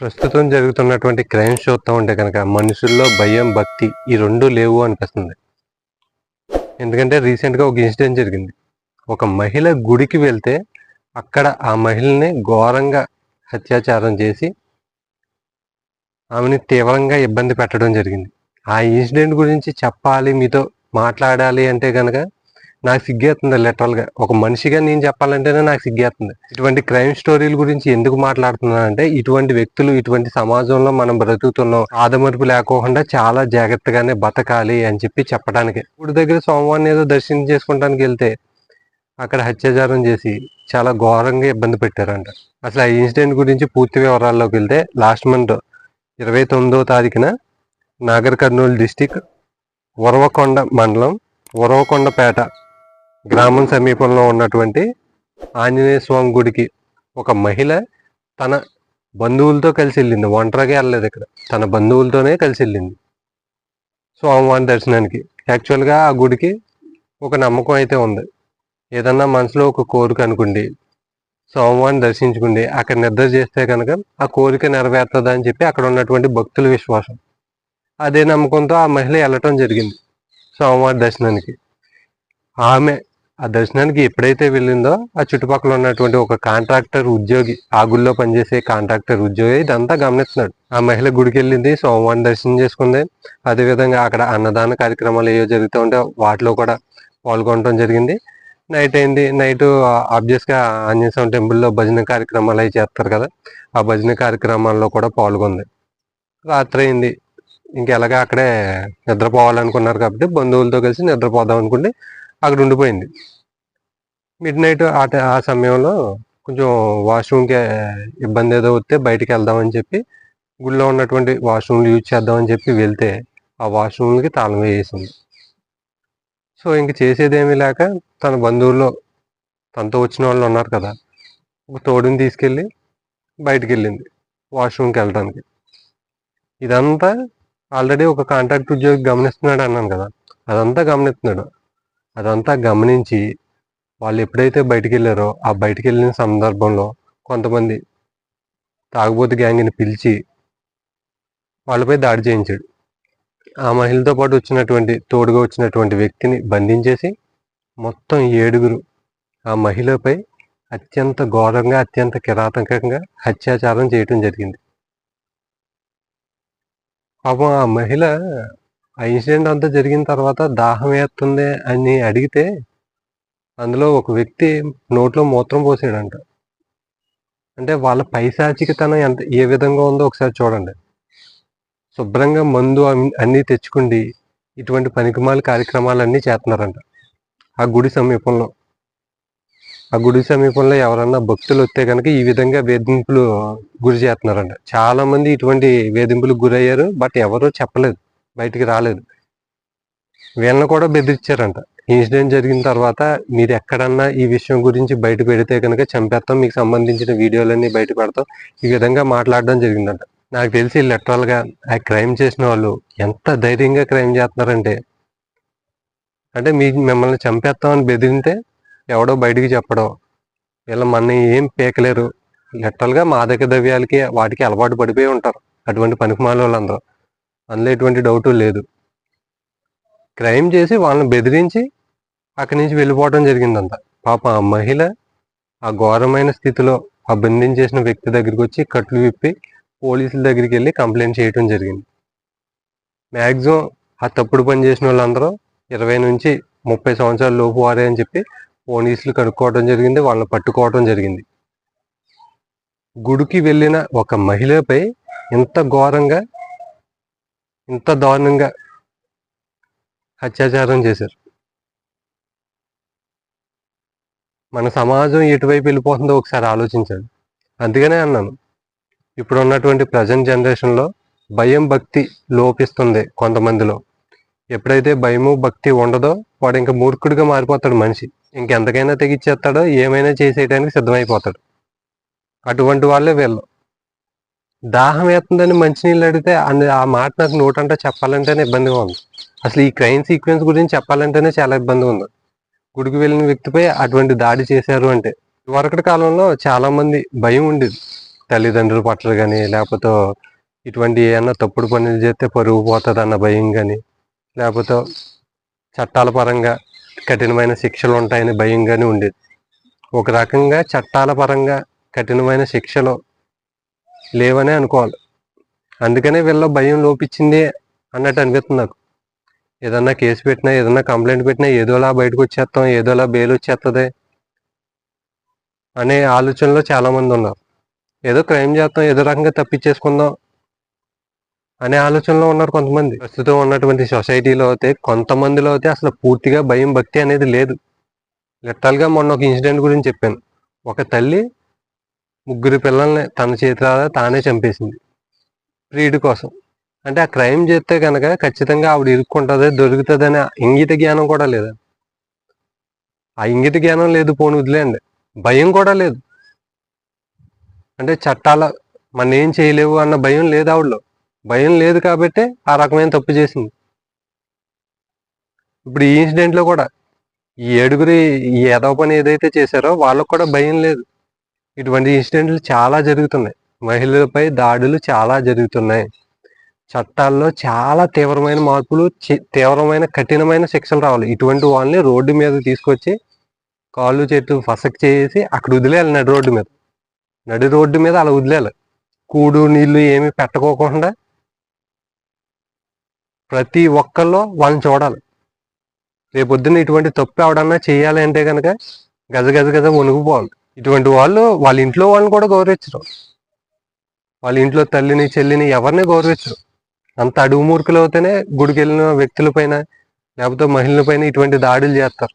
ప్రస్తుతం జరుగుతున్నటువంటి క్రైమ్ చూస్తూ ఉంటే కనుక మనుషుల్లో భయం భక్తి ఈ రెండు లేవు అనిపిస్తుంది. ఎందుకంటే రీసెంట్గా ఒక ఇన్సిడెంట్ జరిగింది. ఒక మహిళ గుడికి వెళ్తే అక్కడ ఆ మహిళని ఘోరంగా అత్యాచారం చేసి ఆమెని తీవ్రంగా ఇబ్బంది పెట్టడం జరిగింది. ఆ ఇన్సిడెంట్ గురించి చెప్పాలి మీతో మాట్లాడాలి అంటే కనుక నాకు సిగ్గేస్తుంది లిటరల్గా ఒక మనిషిగా నేను చెప్పాలంటేనే నాకు సిగ్గేస్తుంది ఇటువంటి క్రైమ్ స్టోరీల గురించి ఎందుకు మాట్లాడుతున్నానంటే ఇటువంటి వ్యక్తులు ఇటువంటి సమాజంలో మనం బ్రతుకుతున్నాం ఆదమరుపు లేకోకుండా చాలా జాగ్రత్తగానే బతకాలి అని చెప్పి చెప్పడానికి. గుడి దగ్గర సోమవారం ఏదో దర్శనం చేసుకుంటానికి వెళ్తే అక్కడ హత్యాచారం చేసి చాలా ఘోరంగా ఇబ్బంది పెట్టారంట. అసలు ఆ ఇన్సిడెంట్ గురించి పూర్తి వివరాల్లోకి వెళ్తే లాస్ట్ మంత్ ఇరవై తొమ్మిదో తారీఖున నాగర్ కర్నూలు డిస్టిక్ ఉరవకొండ మండలం ఉరవకొండపేట గ్రామం సమీపంలో ఉన్నటువంటి ఆంజనేయ స్వామి గుడికి ఒక మహిళ తన బంధువులతో కలిసి వెళ్ళింది. ఒంటరిగా వెళ్ళలేదు ఇక్కడ. తన బంధువులతోనే కలిసి వెళ్ళింది. స్వామివారి దర్శనానికి. యాక్చువల్గా ఆ గుడికి ఒక నమ్మకం అయితే ఉంది. ఏదన్నా మనసులో ఒక కోరిక అనుకోండి సోమవారం దర్శించుకుండి అక్కడ నిద్ర చేస్తే కనుక ఆ కోరిక నెరవేరుతుంది అని చెప్పి అక్కడ ఉన్నటువంటి భక్తుల విశ్వాసం. అదే నమ్మకంతో ఆ మహిళ వెళ్ళటం జరిగింది. సోమవారం దర్శనానికి. ఆమె ఆ దర్శనానికి ఎప్పుడైతే వెళ్ళిందో ఆ చుట్టుపక్కల ఉన్నటువంటి ఒక కాంట్రాక్టర్ ఉద్యోగి ఆ గుళ్ళో పనిచేసే కాంట్రాక్టర్ ఉద్యోగి ఇదంతా గమనిస్తున్నాడు. ఆ మహిళ గుడికి వెళ్ళింది సోమవారం దర్శనం చేసుకుంది. అదేవిధంగా అక్కడ అన్నదాన కార్యక్రమాలు ఏవో జరుగుతూ ఉంటే వాటిలో కూడా పాల్గొనడం జరిగింది. నైట్ అయింది. నైట్ ఆబ్వియస్గా ఆంజనేయ స్వామి టెంపుల్లో భజన కార్యక్రమాలు అవి చేస్తారు కదా ఆ భజన కార్యక్రమాల్లో కూడా పాల్గొంది. రాత్రి అయింది. ఇంకెలాగా అక్కడే నిద్రపోవాలనుకున్నారు కాబట్టి బంధువులతో కలిసి నిద్రపోదాం అనుకుంటే అక్కడ ఉండిపోయింది మిడ్ నైట్ ఆ ఆ సమయంలో కొంచెం వాష్రూమ్కి ఇబ్బంది ఏదో వస్తే బయటికి వెళ్దామని చెప్పి గుళ్ళో ఉన్నటువంటి వాష్రూమ్లు యూజ్ చేద్దామని చెప్పి వెళ్తే ఆ వాష్రూమ్లకి తాళం వేసింది సో ఇంక చేసేదేమీ లేక తన బంధువుల్లో తనతో వచ్చిన వాళ్ళు ఉన్నారు కదా ఒక తోడుని తీసుకెళ్ళి బయటికి వెళ్ళింది వాష్రూమ్కి వెళ్ళడానికి. ఇదంతా ఆల్రెడీ ఒక కాంట్రాక్ట్ ఉద్యోగి గమనిస్తున్నాడు అన్నాను కదా అదంతా గమనిస్తున్నాడు. అదంతా గమనించి వాళ్ళు ఎప్పుడైతే బయటికి వెళ్ళారో ఆ బయటికి వెళ్ళిన సందర్భంలో కొంతమంది తాగుబోతు గ్యాంగ్ని పిలిచి వాళ్ళపై దాడి చేయించాడు. ఆ మహిళతో పాటు వచ్చినటువంటి తోడుగా వచ్చినటువంటి వ్యక్తిని బంధించేసి మొత్తం ఏడుగురు ఆ మహిళపై అత్యంత ఘోరంగా అత్యంత కిరాతకంగా అత్యాచారం చేయటం జరిగింది. పాపం ఆ మహిళ ఆ ఇన్సిడెంట్ అంతా జరిగిన తర్వాత దాహం వేస్తుంది అని అడిగితే అందులో ఒక వ్యక్తి నోట్లో మూత్రం పోసాడంట. అంటే వాళ్ళ పైశాచికతనం ఎంత ఏ విధంగా ఉందో ఒకసారి చూడండి. శుభ్రంగా మందు అన్నీ తెచ్చుకుండి ఇటువంటి పనికిమాల కార్యక్రమాలన్నీ చేస్తున్నారంట. ఆ గుడి సమీపంలో. ఆ గుడి సమీపంలో ఎవరన్నా భక్తులు వస్తే కనుక ఈ విధంగా వేధింపులు గురి చేస్తున్నారంట. చాలామంది ఇటువంటి వేధింపులకు గురయ్యారు బట్ ఎవరూ చెప్పలేదు. బయటికి రాలేదు. వీళ్ళని కూడా బెదిరించారంట. ఇన్సిడెంట్ జరిగిన తర్వాత మీరు ఎక్కడన్నా ఈ విషయం గురించి బయట పెడితే కనుక చంపేస్తాం మీకు సంబంధించిన వీడియోలన్నీ బయట పెడతాం ఈ విధంగా మాట్లాడడం జరిగిందంట. నాకు తెలిసి లిటరల్గా ఆ క్రైమ్ చేసిన వాళ్ళు ఎంత ధైర్యంగా క్రైమ్ చేస్తున్నారంటే అంటే మీ మిమ్మల్ని చంపేస్తామని బెదిరితే ఎవడో బయటికి చెప్పడం వీళ్ళ మన ఏం పీకలేరు. లిటరల్గా మాదక ద్రవ్యాలకి వాటికి అలవాటు పడిపోయి ఉంటారు. అటువంటి పనికిమాల వాళ్ళందరూ. అందులో ఎటువంటి డౌట్ లేదు. క్రైమ్ చేసి వాళ్ళని బెదిరించి అక్కడి నుంచి వెళ్ళిపోవడం జరిగిందంత పాప ఆ మహిళ ఆ ఘోరమైన స్థితిలో ఆ బంధించేసిన వ్యక్తి దగ్గరికి వచ్చి కట్లు విప్పి పోలీసుల దగ్గరికి వెళ్ళి కంప్లైంట్ చేయటం జరిగింది. మ్యాక్సిమం ఆ తప్పుడు పని చేసిన వాళ్ళందరూ ఇరవై నుంచి ముప్పై సంవత్సరాల లోపు వారే అని చెప్పి పోలీసులు కనుక్కోవడం జరిగింది వాళ్ళని పట్టుకోవడం జరిగింది. గుడికి వెళ్ళిన ఒక మహిళపై ఇంత ఘోరంగా ఇంత దారుణంగా అత్యాచారం చేశారు. మన సమాజం ఎటువైపు వెళ్ళిపోతుందో ఒకసారి ఆలోచించండి. అందుకనే అన్నాను ఇప్పుడు ఉన్నటువంటి ప్రజెంట్ జనరేషన్లో భయం భక్తి లోపిస్తుంది కొంతమందిలో. ఎప్పుడైతే భయము భక్తి ఉండదో వాడు ఇంకా మూర్ఖుడిగా మారిపోతాడు మనిషి. ఇంకెంతకైనా తెగిచ్చేస్తాడో ఏమైనా చేసేయడానికి సిద్ధమైపోతాడు. అటువంటి వాళ్ళే వీళ్ళు. దాహం వేస్తుందని మంచినీళ్ళు అడిగితే అన్ని- ఆ మాట నాకు నోటంటే చెప్పాలంటేనే ఇబ్బందిగా ఉంది. అసలు ఈ క్రైమ్ సీక్వెన్స్ గురించి చెప్పాలంటేనే చాలా ఇబ్బందిగా ఉంది. గుడికి వెళ్ళిన వ్యక్తిపై అటువంటి దాడి చేశారు అంటే వరకటి కాలంలో చాలా మంది భయం ఉండేది. తల్లిదండ్రుల పట్ల కానీ లేకపోతే ఇటువంటి ఏమన్నా తప్పుడు పనులు చేస్తే పరుగు పోతుంది అన్న భయం కానీ లేకపోతే చట్టాల పరంగా కఠినమైన శిక్షలు ఉంటాయని భయం కానీ ఉండేది. ఒక రకంగా చట్టాల పరంగా కఠినమైన శిక్షలు లేవనే అనుకోవాలి. అందుకనే వీళ్ళ భయం లోపించింది అన్నట్టు అనిపిస్తుంది నాకు. ఏదన్నా కేసు పెట్టినా ఏదన్నా కంప్లైంట్ పెట్టినా ఏదోలా బయటకు వచ్చేస్తాం ఏదోలా బెయిల్ వచ్చేస్తుంది అనే ఆలోచనలో చాలామంది ఉన్నారు. ఏదో క్రైమ్ చేస్తాం ఏదో రకంగా తప్పించేసుకుందాం అనే ఆలోచనలో ఉన్నారు కొంతమంది. ప్రస్తుతం ఉన్నటువంటి సొసైటీలో అయితే కొంతమందిలో అయితే అసలు పూర్తిగా భయం భక్తి అనేది లేదు. లిటరల్గా మొన్న ఒక ఇన్సిడెంట్ గురించి చెప్పాను. ఒక తల్లి ముగ్గురు పిల్లల్ని తన చేతిలో తానే చంపేసింది. ప్రీడు కోసం. అంటే ఆ క్రైమ్ చేస్తే కనుక ఖచ్చితంగా ఆవిడ ఇరుక్కుంటుంది దొరుకుతుంది అనే ఇంగిత జ్ఞానం కూడా లేదు. ఆ ఇంగిత జ్ఞానం లేదు పోను వదిలేండి భయం కూడా లేదు. అంటే చట్టాల మన ఏం చేయలేవు అన్న భయం లేదు ఆవిడలో. భయం లేదు కాబట్టి ఆ రకమైన తప్పు చేసింది. ఇప్పుడు ఈ ఇన్సిడెంట్లో కూడా ఈ ఏడుగురి ఈ ఏదో పని ఏదైతే చేశారో వాళ్ళకు కూడా భయం లేదు. ఇటువంటి ఇన్సిడెంట్లు చాలా జరుగుతున్నాయి. మహిళలపై దాడులు చాలా జరుగుతున్నాయి. చట్టాల్లో చాలా తీవ్రమైన మార్పులు తీవ్రమైన కఠినమైన శిక్షలు రావాలి. ఇటువంటి వాళ్ళని రోడ్డు మీద తీసుకొచ్చి కాళ్ళు చేతులు ఫసక్ చేసి అక్కడ వదిలేయాలి నడి రోడ్డు మీద. నడి రోడ్డు మీద అలా వదిలేయాలి. కూడు నీళ్ళు ఏమి పెట్టుకోకుండా ప్రతి ఒక్కళ్ళు వాళ్ళని చూడాలి. రేపొద్దున ఇటువంటి తప్పు ఎవడన్నా చేయాలి అంటే కనుక గజ గజ గజ వణుకుపోవాలి. ఇటువంటి వాళ్ళు వాళ్ళ ఇంట్లో వాళ్ళని కూడా గౌరవించరు. వాళ్ళ ఇంట్లో తల్లిని చెల్లిని ఎవరిని గౌరవించరు. అంత అడుగు మూర్ఖులు అవుతేనే గుడికెళ్ళిన వ్యక్తుల పైన లేకపోతే మహిళల పైన ఇటువంటి దాడులు చేస్తారు.